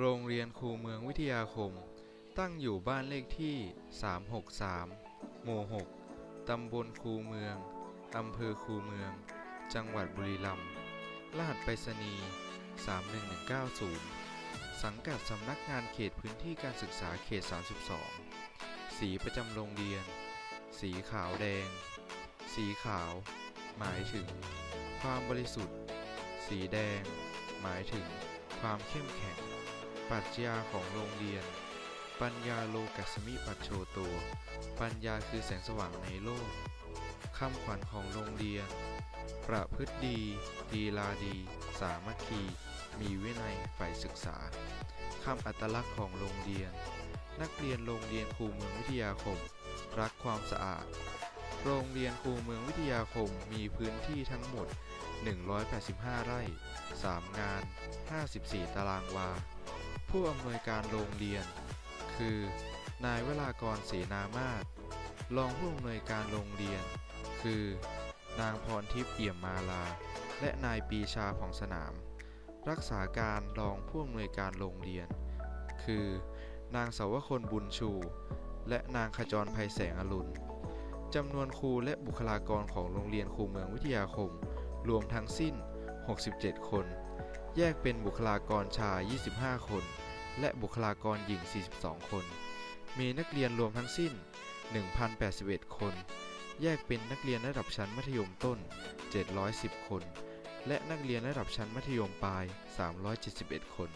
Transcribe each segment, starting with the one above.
โรงเรียนครูเมืองวิทยาคม ตั้งอยู่บ้านเลขที่ 363 หมู่ 6 ตำบลครูเมือง อำเภอคูเมือง จังหวัดบุรีรัมย์ รหัสไปรษณีย์ 31190 สังกัดสำนักงานเขตพื้นที่การศึกษาเขต 32 สีประจำโรงเรียน สีขาวแดง สีขาว หมายถึง ความบริสุทธิ์ สีแดง หมายถึงความเข้มแข็ง ปรัชญาของโรงเรียน ปัญญาโลกัสมิปัจโชโตปัญญาคือแสงสว่างในโลก คำขวัญของโรงเรียน ประพฤติดี ดีลาดี สามัคคี มีวินัยใฝ่ศึกษา คำอัตลักษณ์ของโรงเรียน นักเรียนโรงเรียนครูเมืองวิทยาคม รักความสะอาด โรงเรียนครูเมืองวิทยาคมมีพื้นที่ทั้งหมด 185 ไร่ 3 งาน 54 ตารางวา ผู้อำนวยการโรงเรียน คือ นายเวลากรเสนามาศรองผู้อำนวยการโรงเรียน คือ นางพรทิพย์เอี่ยมมาลา และนายปีชาผ่องสนาม รักษาการรองผู้อำนวยการโรงเรียน คือ นางสาวคนบุญชู และนางขจรภัยแสงอรุณจำนวนครูและบุคลากรของโรงเรียนครูเมืองวิทยาคม รวมทั้งสิ้น 67 คน แยกเป็นบุคลากรชาย 25 คน และบุคลากรหญิง 42 คน มีนักเรียนรวมทั้งสิ้น 1,081 คน แยกเป็นนักเรียนระดับชั้นมัธยมต้น 710 คน และนักเรียนระดับชั้นมัธยมปลาย 371 คน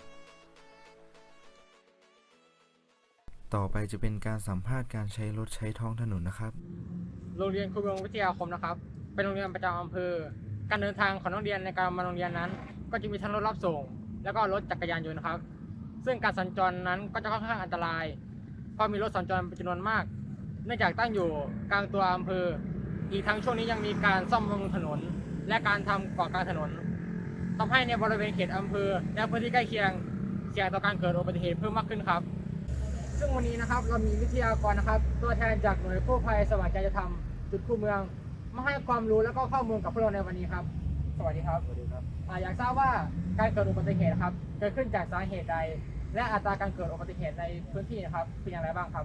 ต่อไปจะเป็นการสัมภาษณ์การใช้รถใช้ท้องถนนนะครับ โรงเรียนครูเมืองวิทยาคมนะครับ เป็นโรงเรียนประจำอำเภอ การเดินทางของนักเรียนในการมาโรงเรียนนั้น ก็จะมีทั้งรถรับส่ง แล้วก็รถจักรยานยนต์นะครับ ซึ่งการสัญจรนั้นก็จะค่อนข้างอันตราย เพราะมีรถสัญจรเป็นจำนวนมาก เนื่องจากตั้งอยู่กลางตัวอำเภอ อีกทั้งช่วงนี้ยังมีการซ่อมบำรุงถนน และการทำก่อการถนนทำให้ในบริเวณเขตอำเภอ และพื้นที่ใกล้เคียงเสี่ยงต่อการเกิดอุบัติเหตุเพิ่มมากขึ้นครับซึ่งวันนี้นะครับเรามีวิทยากรนะครับ ตัวแทนจากหน่วยกู้ภัยสว่างใจจะทำจุดคู่เมือง มาให้ความรู้แล้วก็ข้อมูลกับพวกเราในวันนี้ครับ สวัสดีครับสวัสดีครับอยากทราบว่าการเกิดอุบัติเหตุครับ เกิดขึ้นจากสาเหตุใด และอัตราการเกิดอุบัติเหตุในพื้นที่นะครับเป็นอย่างไรบ้างครับ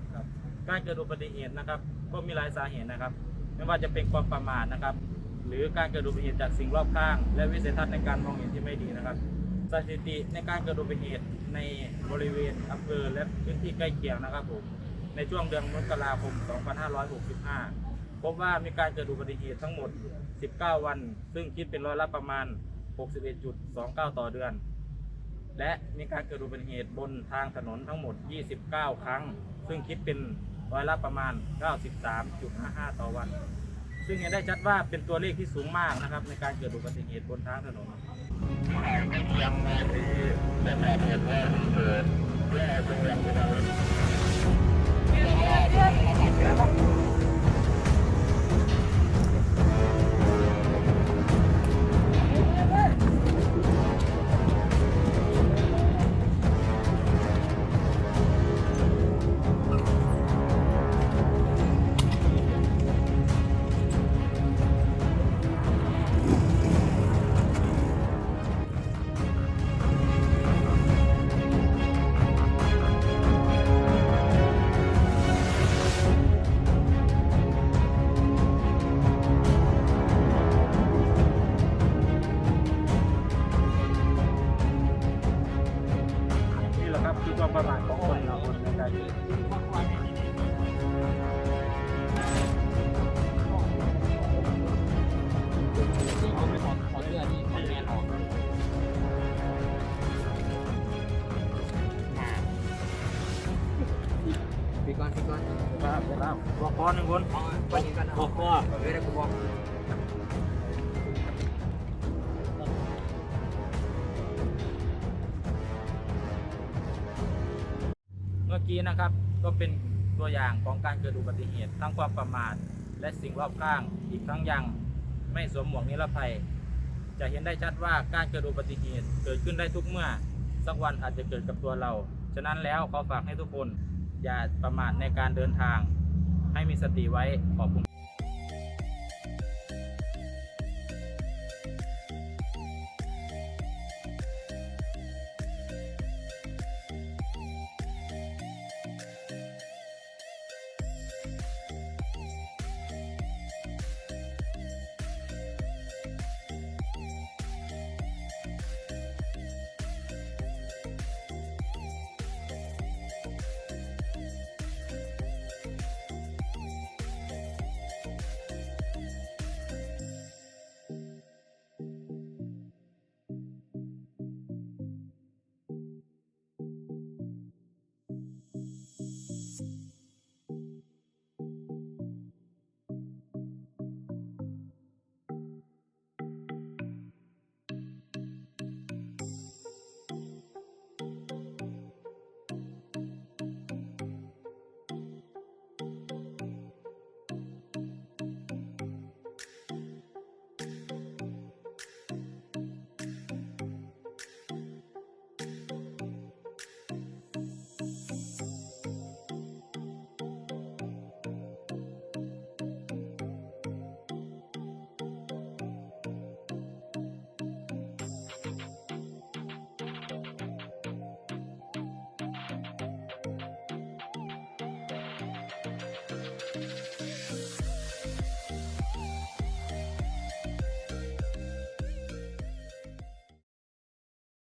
การเกิดอุบัติเหตุนะครับ ก็มีหลายสาเหตุนะครับ ไม่ว่าจะเป็นความประมาทนะครับ หรือการเกิดอุบัติเหตุจากสิ่งรอบข้าง และวิสัยทัศน์ในการมองเห็นที่ไม่ดีนะครับสถิติในการเกิดอุบัติเหตุในบริเวณอำเภอและพื้นที่ใกล้เคียงนะครับผมในช่วงเดือนมกราคม 2565 พบว่ามีการเกิดอุบัติเหตุทั้งหมด 19 วัน ซึ่งคิดเป็นร้อยละประมาณ 61.29 ต่อเดือน และมีการเกิดอุบัติเหตุบนทางถนนทั้งหมด 29 ครั้ง ซึ่งคิดเป็นร้อยละประมาณ 93.55 ต่อวัน ซึ่งเห็นได้ชัดว่าเป็นตัวเลขที่สูงมากนะครับ ในการเกิดอุบัติเหตุบนทางถนน ประมาทของคนเราในการเกิดพี่ก้อนพี่ก้อนครับครับบอกคอนหนึ่งคนไปยิงกันบอกคอเฮ้ยได้กูบอก มื่อกี้นะครับ ก็เป็นตัวอย่างของการเกิดอุบัติเหตุทั้งความประมาทและสิ่งรอบข้าง อีกทั้งยังไม่สวมหมวกนิรภัย จะเห็นได้ชัดว่าการเกิดอุบัติเหตุเกิดขึ้นได้ทุกเมื่อ สักวันอาจจะเกิดกับตัวเรา ฉะนั้นแล้วขอฝากให้ทุกคน อย่าประมาทในการเดินทาง ให้มีสติไว้ขอบคุณ